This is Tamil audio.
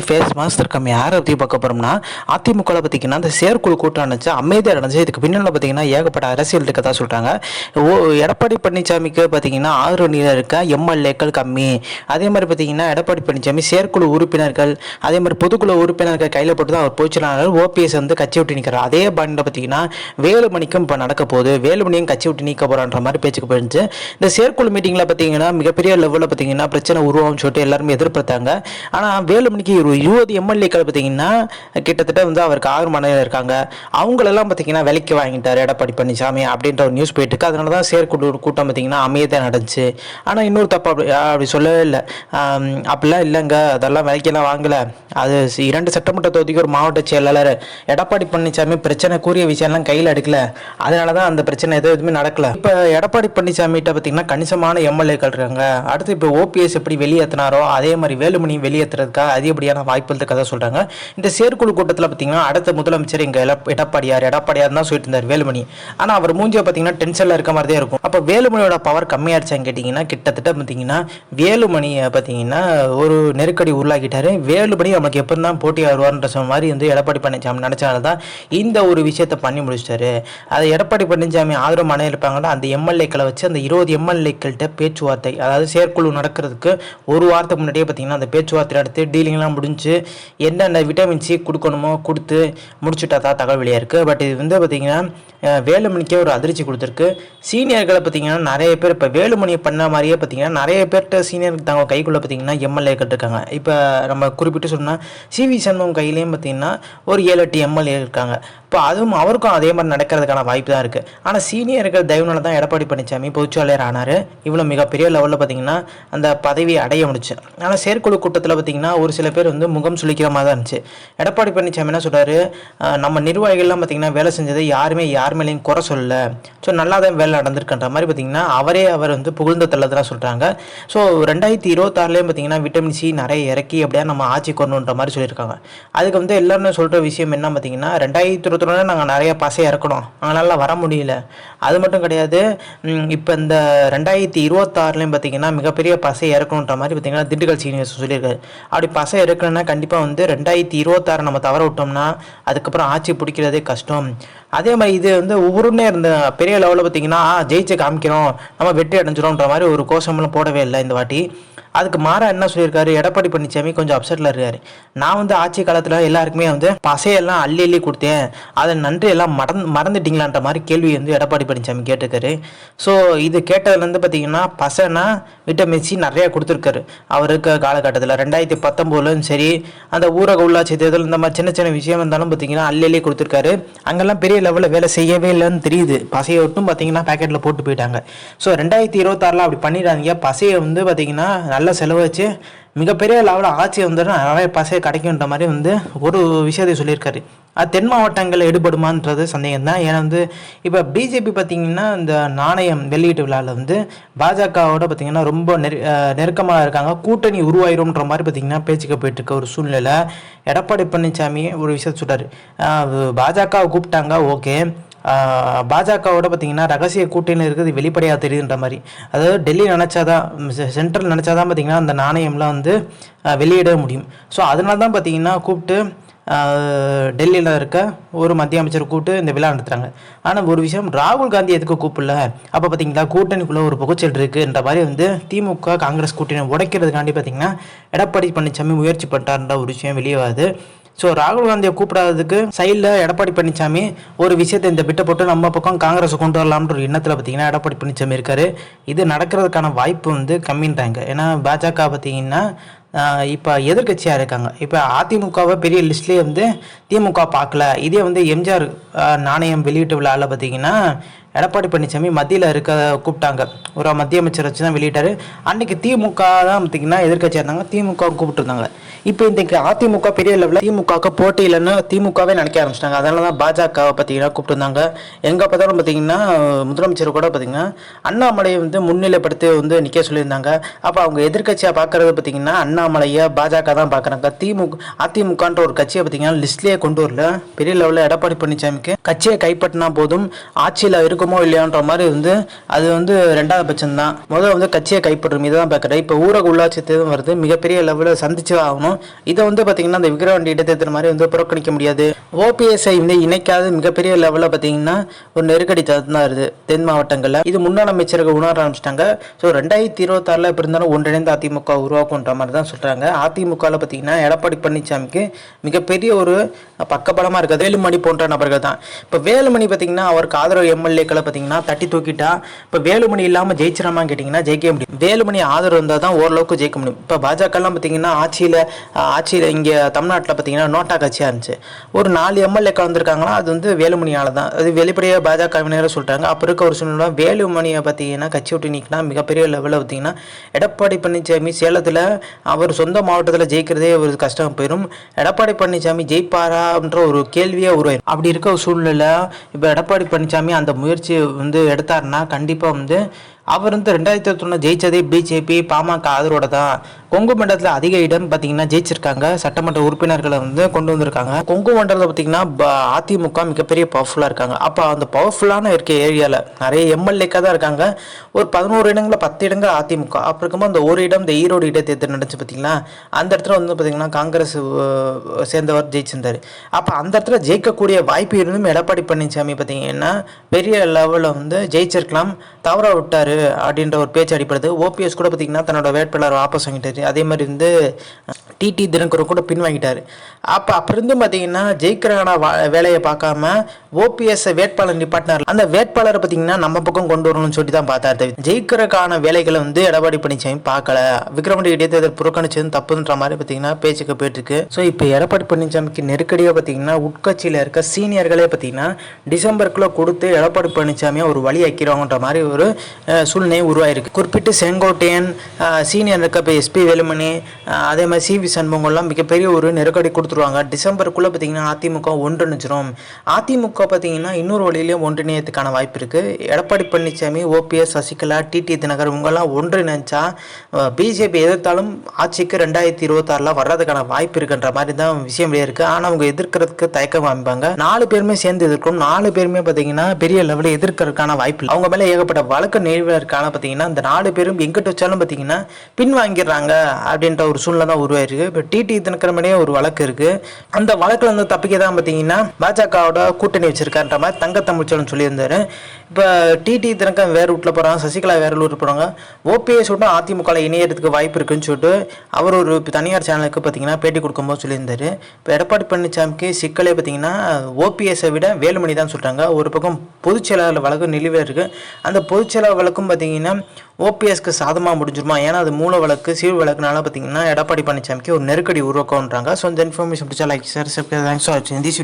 ஃபேஸ் மாஸ்டர் கம்மி யாரை பற்றி பார்க்க போகிறோம்னா அதிமுகவில் பார்த்தீங்கன்னா அந்த செயற்குழு கூட்டம் நடந்துச்சு. அமைதியாக நடந்துச்சு. இதுக்கு பின்னால் பார்த்தீங்கன்னா ஏகப்பட்ட அரசியல் இருக்கதா சொல்கிறாங்க ஓ எடப்பாடி பழனிசாமிக்கு பார்த்தீங்கன்னா ஆறு நீர் இருக்க எம்எல்ஏக்கள் கம்மி. அதே மாதிரி பார்த்தீங்கன்னா எடப்பாடி பழனிசாமி செயற்குழு உறுப்பினர்கள் அதே மாதிரி பொதுக்குழு உறுப்பினர்கள் கையில் போட்டு தான் அவர் போச்சுனாலும் ஓபிஎஸ் வந்து கட்சி விட்டு நிற்கிறார் அதே பாண்டில் பார்த்தீங்கன்னா வேலுமணிக்கும் இப்போ நடக்க போகுது. வேலுமணியும் கட்சி விட்டு நீக்க போகிறான்ற மாதிரி பேச்சுக்கு போயிருந்துச்சு. இந்த செயற்குழு மீட்டிங்கில் பார்த்தீங்கன்னா மிகப்பெரிய லெவலில் பார்த்தீங்கன்னா பிரச்சனை உருவாகும்னு சொல்லிட்டு எல்லாருமே எதிர்பார்த்தாங்க. ஆனால் வேலுமணிக்கு ஒரு இருபது எம்எல்ஏக்கள் பார்த்தீங்கன்னா கிட்டத்தட்ட வந்து அவருக்கு ஆறு மனையில் இருக்காங்க. அவங்களெல்லாம் பார்த்தீங்கன்னா விலைக்கு வாங்கிட்டார் எடப்பாடி பழனிசாமி அப்படின்ற ஒரு நியூஸ் போயிட்டு அதனால தான் செயற்குழு கூட்டம் பார்த்தீங்கன்னா அமைதியாக நடந்துச்சு. ஆனால் இன்னொரு தப்பு அப்படி அப்படி சொல்லவே இல்லை. அப்படிலாம் இல்லைங்க. அதெல்லாம் விலைக்கெல்லாம் வாங்கலை. அது சி- இரண்டு சட்டமன்ற தொகுதிக்கு ஒரு மாவட்ட செயலாளர் எடப்பாடி பழனிசாமி பிரச்சனை கூறிய விஷயம்லாம் கையில் எடுக்கல. அதனால தான் அந்த பிரச்சனை எதுவும் எதுவுமே நடக்கல. இப்போ எடப்பாடி பழனிசாமிகிட்ட பார்த்தீங்கன்னா கணிசமான எம்எல்ஏக்கள் இருக்காங்க. அடுத்து இப்போ ஓபிஎஸ் எப்படி வெளியேற்றினாரோ அதே மாதிரி வேலுமணி வெளியேற்றுறதுக்காக அதிகப்படியான வாய்ப்பு கதை சொல்கிறாங்க இந்த செயற்குழு கூட்டத்தில் பார்த்தீங்கன்னா அடுத்த முதலமைச்சர் இங்கே எடப்பாடியார் எடப்பாடியார் தான் சொல்லிட்டு இருந்தார் வேலுமணி. ஆனால் அவர் மூஞ்சியை பார்த்தீங்கன்னா டென்ஷனில் இருக்க மாதிரி தான் இருக்கும். அப்போ வேலுமணியோட பவர் கம்மியாயிருச்சான்னு கேட்டிங்கன்னா கிட்டத்தட்ட பார்த்தீங்கன்னா வேலுமணியை பார்த்தீங்கன்னா ஒரு நெருக்கடி உருளாக்கிட்டாரு வேலுமணி நமக்கு எப்போ தான் போட்டி வருவார்ன்ற சொன்ன மாதிரி வந்து எடப்பாடி பழனிசாமி நினச்சனால தான் இந்த ஒரு விஷயத்தை பண்ணி முடிச்சிட்டாரு. அதை எடப்பாடி பழனிசாமி ஆதரவு மனை இருப்பாங்கன்னா அந்த எம்எல்ஏக்களை வச்சு அந்த இருபது எம்எல்ஏக்கள்கிட்ட பேச்சுவார்த்தை அதாவது செயற்குழு நடக்கிறதுக்கு ஒரு வாரத்துக்கு முன்னாடியே பார்த்தீங்கன்னா அந்த பேச்சுவார்த்தை நடத்தி டீலிங்லாம் முடிஞ்சு என்னென்ன விட்டமின் சி கொடுக்கணுமோ கொடுத்து முடிச்சுட்டா தான் தகவல் வெளியாக இருக்குது பட் இது வந்து பார்த்தீங்கன்னா வேலுமணிக்கே ஒரு அதிர்ச்சி கொடுத்துருக்கு. சீனியர்களை பார்த்தீங்கன்னா நிறைய பேர் இப்போ வேலுமணி பண்ண மாதிரியே பார்த்தீங்கன்னா நிறைய பேர்கிட்ட சீனியர் தங்க கைக்குள்ளே பார்த்தீங்கன்னா எம்எல்ஏக்கள் இருக்காங்க. இப்போ நம்ம குறிப்பிட்டு சொன்னால் சிவி சண்முகம் கையிலையும் பார்த்தீங்கன்னா ஒரு ஏழு எட்டு எம்எல்ஏ இருக்காங்க. இப்போ அதுவும் அவருக்கும் அதே மாதிரி நடக்கிறதுக்கான வாய்ப்பு தான் இருக்குது ஆனால் சீனியர்கள் தயவுனால தான் எடப்பாடி பழனிசாமி பொதுச்செயலாளர் ஆனார். இவ்வளோ மிகப்பெரிய லெவலில் பார்த்தீங்கன்னா அந்த பதவியை அடைய முடிச்சு. ஆனால் செயற்குழு கூட்டத்தில் பார்த்தீங்கன்னா ஒரு சில பேர் வந்து முகம் சுளிக்கிற மாதிரி தான் இருந்துச்சு. எடப்பாடி பழனிசாமி என்ன சொல்கிறாரு நம்ம நிர்வாகிகள்லாம் பார்த்தீங்கன்னா வேலை செஞ்சதை யாருமே யார் மேலேயும் குறை சொல்லல. ஸோ நல்லா தான் வேலை நடந்திருக்குன்ற மாதிரி பார்த்தீங்கன்னா அவரே அவர் வந்து புகழ்ந்த தள்ளதெல்லாம் சொல்கிறாங்க ஸோ ரெண்டாயிரத்தி இருபத்தாறுலேயும் பார்த்தீங்கன்னா விட்டமின் சி நிறைய இறக்கி அப்படியே நம்ம ஆட்சி கொண்டுன்ற மாதிரி சொல்லியிருக்காங்க. அதுக்கு வந்து எல்லாருமே சொல்கிற விஷயம் என்ன பார்த்தீங்கன்னா ரெண்டாயிரத்தி இருபத்தொன்னு நாங்கள் நிறைய பசை இறக்கணும் அதனால வர முடியல. அது மட்டும் கிடையாது இப்போ இந்த ரெண்டாயிரத்தி இருபத்தாறுலேயும் பார்த்தீங்கன்னா மிகப்பெரிய பசை இறக்கணுன்ற மாதிரி பார்த்தீங்கன்னா திண்டுக்கல் சீனியர்ஸ் சொல்லியிருக்காரு. அப்படி பசை இறக்கணும்னா கண்டிப்பாக வந்து ரெண்டாயிரத்தி இருபத்தாறு நம்ம தவற விட்டோம்னா அதுக்கப்புறம் ஆட்சி பிடிக்கிறதே கஷ்டம். அதே மாதிரி இது வந்து ஒவ்வொருன்னே இருந்த பெரிய லெவலில் பார்த்தீங்கன்னா ஜெயிச்சு காமிக்கிறோம். நம்ம வெற்றி அடைஞ்சிரோன்ற மாதிரி ஒரு கோஷமெல்லாம் போடவே இல்லை இந்த வாட்டி. அதுக்கு மாறா என்ன சொல்லியிருக்காரு? எடப்பாடி பழனிசாமி கொஞ்சம் அப்செட்டில் இருக்காரு. நான் வந்து ஆட்சி காலத்தில் எல்லாருக்குமே வந்து பசையெல்லாம் அள்ளி அள்ளி கொடுத்தேன். அதை நன்றி எல்லாம் மறந்து மறந்துட்டீங்களான்ற மாதிரி கேள்வி வந்து எடப்பாடி பழனிசாமி கேட்டிருக்காரு. ஸோ இது கேட்டதுலேருந்து பார்த்தீங்கன்னா பசைனா விட்டமின் சி நிறையா கொடுத்துருக்காரு. அவர் காலகட்டத்தில் ரெண்டாயிரத்தி பத்தொம்போதுலையும் சரி அந்த ஊரக உள்ளாட்சி தேர்தல் இந்த மாதிரி சின்ன சின்ன விஷயம் இருந்தாலும் பார்த்தீங்கன்னா அள்ளி அள்ளி கொடுத்துருக்காரு. அங்கெல்லாம் பெரிய லெவலில் வேலை செய்யவே இல்லைன்னு தெரியுது. பசையை விட்டும் பார்த்தீங்கன்னா பேக்கெட்டில் போட்டு போயிட்டாங்க. ஸோ ரெண்டாயிரத்தி இருபத்தாறில் அப்படி பண்ணிடாதீங்க. பசையை வந்து பார்த்தீங்கன்னா நல்லா செலவழிச்சு மிகப்பெரிய லெவலில் ஆட்சி வந்து நிறைய பசை கிடைக்குன்ற மாதிரி வந்து ஒரு விஷயத்தை சொல்லியிருக்காரு. அது தென் மாவட்டங்களில் ஈடுபடுமான்றது சந்தேகம் தான். ஏன்னா வந்து இப்போ பிஜேபி பார்த்தீங்கன்னா இந்த நாணயம் வெளியீட்டு விழாவில் வந்து பாஜகவோட பார்த்திங்கன்னா ரொம்ப நெரு நெருக்கமாக இருக்காங்க. கூட்டணி உருவாயிரும்ன்ற மாதிரி பார்த்தீங்கன்னா பேச்சுக்க போயிட்டுருக்க ஒரு சூழ்நிலை எடப்பாடி பழனிசாமி ஒரு விஷயத்த சொல்கிறார் பாஜக பாஜகவை கூப்பிட்டாங்க ஓகே. பாஜகவோட பார்த்தீங்கன்னா ரகசிய கூட்டணி இருக்கிறது வெளிப்படையாக தெரியுன்ற மாதிரி. அதாவது டெல்லி நினச்சாதான் சென்ட்ரல் நினச்சாதான் பார்த்தீங்கன்னா அந்த நாணயம்லாம் வந்து வெளியிட முடியும். ஸோ அதனால தான் பார்த்தீங்கன்னா கூப்பிட்டு டெல்லியில் இருக்க ஒரு மத்திய அமைச்சர் கூப்பிட்டு இந்த விழா நடத்துகிறாங்க ஆனால் ஒரு விஷயம் ராகுல் காந்தி எதுக்கு கூப்பிடல? அப்போ பார்த்தீங்களா கூட்டணிக்குள்ளே ஒரு புகைச்சல் இருக்குன்ற மாதிரி வந்து திமுக காங்கிரஸ் கூட்டணி உடைக்கிறதுக்காண்டி பார்த்தீங்கன்னா எடப்பாடி பழனிசாமி முயற்சி பண்ணிட்டார்ன்ற ஒரு விஷயம் வெளியே வருது. ஸோ ராகுல் காந்தியை கூப்பிடாததுக்கு சைடில் எடப்பாடி பழனிசாமி ஒரு விஷயத்தை இந்த பிட்டை போட்டு நம்ம பக்கம் காங்கிரஸை கொண்டு வரலாம்ன்ற ஒரு எண்ணத்தில் பார்த்தீங்கன்னா எடப்பாடி பழனிசாமி இருக்காரு. இது நடக்கிறதுக்கான வாய்ப்பு வந்து கம்மின்றாங்க. ஏன்னா பாஜக பார்த்தீங்கன்னா இப்போ எதிர்க்கட்சியாக இருக்காங்க. இப்போ அதிமுகவை பெரிய லிஸ்ட்லேயே வந்து திமுக பார்க்கல. இதே வந்து எம்ஜிஆர் நாணயம் வெளியீட்டு விழாவில் பார்த்தீங்கன்னா எடப்பாடி பழனிசாமி மத்தியில் இருக்க கூப்பிட்டாங்க. ஒரு மத்திய அமைச்சர் வச்சு தான் வெளியிட்டார். அன்னைக்கு திமுக தான் பார்த்தீங்கன்னா எதிர்க்கட்சியாக இருந்தாங்க. திமுக கூப்பிட்டுருந்தாங்க. இப்போ இன்றைக்கு அதிமுக பெரிய லெவலில் திமுகவுக்கு போட்டி இல்லைன்னு திமுகவே நினைக்க ஆரம்பிச்சிட்டாங்க. அதனால தான் பாஜகவை பார்த்தீங்கன்னா கூப்பிட்டுருந்தாங்க. எங்கே பார்த்தாலும் பார்த்தீங்கன்னா முதலமைச்சர் கூட பார்த்தீங்கன்னா அண்ணாமலையை வந்து முன்னிலைப்படுத்தி வந்து நிற்க சொல்லியிருந்தாங்க. அப்போ அவங்க எதிர்க்கட்சியாக பார்க்குறது பார்த்தீங்கன்னா அண்ணாமலையை பாஜக தான் பார்க்குறாங்க திமுக அதிமுகன்ற ஒரு கட்சியை பார்த்தீங்கன்னா லிஸ்ட்லேயே கொண்டு வரல. பெரிய லெவலில் எடப்பாடி பழனிசாமிக்கு கட்சியை கைப்பற்றினா போதும். ஆட்சியில் இருக்க இருக்குமோ இல்லையான்ற மாதிரி வந்து அது வந்து ரெண்டாவது பட்சம் தான் முதல்ல வந்து கட்சியை கைப்பற்றும் இதுதான் தான் பார்க்குறேன் இப்போ ஊரக உள்ளாட்சி தேர்தல் வருது. மிகப்பெரிய லெவலில் சந்திச்சு ஆகணும். இதை வந்து பார்த்தீங்கன்னா அந்த விக்கிரவாண்டி இடைத்தேர்தல் மாதிரி வந்து புறக்கணிக்க முடியாது. ஓபிஎஸ்ஐ வந்து இணைக்காத. மிகப்பெரிய லெவலில் பார்த்தீங்கன்னா ஒரு நெருக்கடி தான் வருது தென் மாவட்டங்களில். இது முன்னாள் அமைச்சர்கள் உணர ஆரம்பிச்சிட்டாங்க. ஸோ ரெண்டாயிரத்தி இருபத்தாறில் எப்படி இருந்தாலும் ஒன்றிணைந்த அதிமுக உருவாக்குன்ற மாதிரி தான் சொல்கிறாங்க அதிமுகவில் பார்த்தீங்கன்னா எடப்பாடி பழனிசாமிக்கு மிகப்பெரிய ஒரு பக்கபலமாக இருக்குது வேலுமணி போன்ற நபர்கள் தான். இப்போ வேலுமணி பார்த்தீங்கன்னா அவருக்கு ஆதரவு எம்எல்ஏக்களை பார்த்தீங்கன்னா தட்டி தூக்கிட்டா இப்போ வேலுமணி இல்லாமல் ஜெயிச்சிடாமான்னு கேட்டிங்கன்னா ஜெயிக்க முடியும் வேலுமணி ஆதரவு இருந்தால் தான் ஓரளவுக்கு ஜெயிக்க முடியும். இப்போ பாஜகலாம் பார்த்தீங்கன்னா ஆட்சியில் ஆட்சியில் இங்கே தமிழ்நாட்டில் பார்த்தீங்கன்னா நோட்டா கட்சியாக இருந்துச்சு. ஒரு நாலு எம்எல்ஏ கலந்துருக்காங்கன்னா அது வந்து வேலுமணியால் தான். அது வெளிப்படையாக பாஜகவினரை சொல்லிட்டாங்க அப்போ இருக்க ஒரு சூழ்நிலை வேலுமணியை பார்த்தீங்கன்னா கட்சி விட்டு நீக்கினா மிகப்பெரிய லெவலில் பார்த்தீங்கன்னா எடப்பாடி பழனிசாமி சேலத்தில் அவர் சொந்த மாவட்டத்தில் ஜெயிக்கிறதே ஒரு கஷ்டம் போயிடும் எடப்பாடி பழனிசாமி ஜெயிப்பாரான்ற ஒரு கேள்வியே உருவாயிடும் அப்படி இருக்க ஒரு சூழ்நிலை இப்போ எடப்பாடி பழனிசாமி அந்த முயற்சி வந்து எடுத்தாருன்னா கண்டிப்பாக வந்து அவர் வந்து ரெண்டாயிரத்தி இருபத்தொன்னு ஜெயிச்சதே பிஜேபி பாமக ஆதரவோட தான் கொங்கு மண்டலத்தில் அதிக இடம் பார்த்தீங்கன்னா ஜெயிச்சிருக்காங்க. சட்டமன்ற உறுப்பினர்களை வந்து கொண்டு வந்திருக்காங்க. கொங்கு மண்டலத்தில் பார்த்தீங்கன்னா ப- அதிமுக மிகப்பெரிய பவர்ஃபுல்லாக இருக்காங்க. அப்போ அந்த பவர்ஃபுல்லான இருக்க ஏரியாவில் நிறைய எம்எல்ஏக்காக தான் இருக்காங்க. ஒரு பதினோரு இடங்களில் பத்து இடங்கள் அதிமுக. அப்போ இருக்கும்போது அந்த ஒரு இடம் இந்த ஈரோடு இடைத்தேர்தல் நடந்துச்சு பார்த்தீங்களா அந்த இடத்துல வந்து பார்த்தீங்கன்னா காங்கிரஸ் சேர்ந்தவர் ஜெயிச்சிருந்தார். அப்போ அந்த இடத்துல ஜெயிக்கக்கூடிய வாய்ப்பு இருந்தும் எடப்பாடி பழனிசாமி பார்த்தீங்கன்னா பெரிய லெவலில் வந்து ஜெயிச்சிருக்கலாம். தவற விட்டார் அப்படின்ற ஒரு பேச்சு அடிப்படுது ஓபிஎஸ் கூட பார்த்தீங்கன்னா தன்னோட வேட்பாளர் வாபஸ் வாங்கிட்டாரு. அதே மாதிரி வந்து டிடி தினகரன் கூட பின்வாங்கிட்டாரு அப்போ அப்போ இருந்தும் பார்த்தீங்கன்னா ஜெயிக்கிறான வா வேலையை பார்க்காம ஓபிஎஸ் வேட்பாளர் நிப்பாட்டினார் அந்த வேட்பாளரை பார்த்தீங்கன்னா நம்ம பக்கம் கொண்டு வரணும்னு சொல்லி தான் பார்த்தாரு தவிர ஜெயிக்கிறதுக்கான வேலைகளை வந்து எடப்பாடி பழனிசாமி பார்க்கல. விக்ரமண்டி இடைத்தேர்தல் புறக்கணிச்சது தப்புன்ற மாதிரி பார்த்தீங்கன்னா பேச்சுக்கு போயிட்டுருக்கு. ஸோ இப்போ எடப்பாடி பழனிசாமிக்கு நெருக்கடியாக பார்த்தீங்கன்னா உட்கட்சியில் இருக்க சீனியர்களே பார்த்தீங்கன்னா டிசம்பருக்குள்ளே கொடுத்து எடப்பாடி பழனிசாமியை ஒரு வழி ஆக்கிடுவாங்கன்ற மாதிரி ஒரு சூழ்நிலை உருவாயிருக்கு. குறிப்பிட்டு செங்கோட்டையன் சீனியர் இருக்க எஸ்பி வேலுமணி அதே மாதிரி சி வி சண்முகம்லாம் மிகப்பெரிய ஒரு நெருக்கடி கொடுத்துருவாங்க. டிசம்பருக்குள்ளே பார்த்தீங்கன்னா அதிமுக ஒன்றிணைச்சிரும் அதிமுக பார்த்தீங்கன்னா இன்னொரு வழியிலையும் ஒன்றிணையத்துக்கான வாய்ப்பு இருக்குது எடப்பாடி பழனிசாமி ஓபிஎஸ் சசிகலா டிடி தினகர் இவங்கெல்லாம் ஒன்றிணைச்சா பிஜேபி எதிர்த்தாலும் ஆட்சிக்கு ரெண்டாயிரத்தி இருபத்தாறில் வர்றதுக்கான வாய்ப்பு இருக்குன்ற மாதிரி தான் விஷயம் இருக்குது ஆனால் அவங்க எதிர்க்கிறதுக்கு தயக்கம் காமிப்பாங்க. நாலு பேருமே சேர்ந்து எதிர்க்கணும். நாலு பேருமே பார்த்தீங்கன்னா பெரிய லெவலில் எதிர்க்கிறதுக்கான வாய்ப்பு இல்லை. அவங்க மேலே ஏகப்பட்ட வழக்கு இருக்கான பார்த்தீங்கன்னா இந்த நாலு பேரும் எங்கிட்ட வச்சாலும் பார்த்தீங்கன்னா பின் வாங்கிடுறாங்க அப்படின்ற ஒரு சூழ்நிலை தான் உருவாயிருக்கு. இப்போ டிடி தினக்கிழமையே ஒரு வழக்கு இருக்குது அந்த வழக்கில் வந்து தப்பிக்க தான் பார்த்தீங்கன்னா பாஜகவோட கூட்டணி வச்சிருக்கான்ற மாதிரி தங்க தமிழ்ச்செல்வன் சொல்லியிருந்தாரு. இப்போ டிடி தினக்கம் வேறு ரூட்டில் போகிறாங்க சசிகலா வேறு ரூட் போகிறாங்க ஓபிஎஸ் விட்டும் அதிமுகவில் இணையறதுக்கு வாய்ப்பு இருக்குன்னு சொல்லிட்டு அவர் ஒரு தனியார் சேனலுக்கு பார்த்தீங்கன்னா பேட்டி கொடுக்கும்போது சொல்லியிருந்தார். இப்போ எடப்பாடி பழனிசாமிக்கு சிக்கலே பார்த்தீங்கன்னா ஓபிஎஸ்ஸை விட வேலுமணி தான் சொல்கிறாங்க ஒரு பக்கம் பொதுச் செயலாளர் வழக்கு நிலுவையில் இருக்குது அந்த பொதுச் செயலாளர் வழக்கும் பார்த்தீங்கன்னா ஓபிஎஸ்க்கு சாதமாக முடிஞ்சிருமா? ஏன்னா அது மூல வழக்கு சீழ் வழக்குனால பார்த்தீங்கன்னா எடப்பாடி பழனிசாமிக்கு ஒரு நெருக்கடி உருவாக்கம்ன்றாங்க. ஸோ இந்த இன்ஃபர்மேஷன் பிடிச்சா லைக் சார் தேங்க்ஸ் ஃபார் வாட்சிங் திஸ்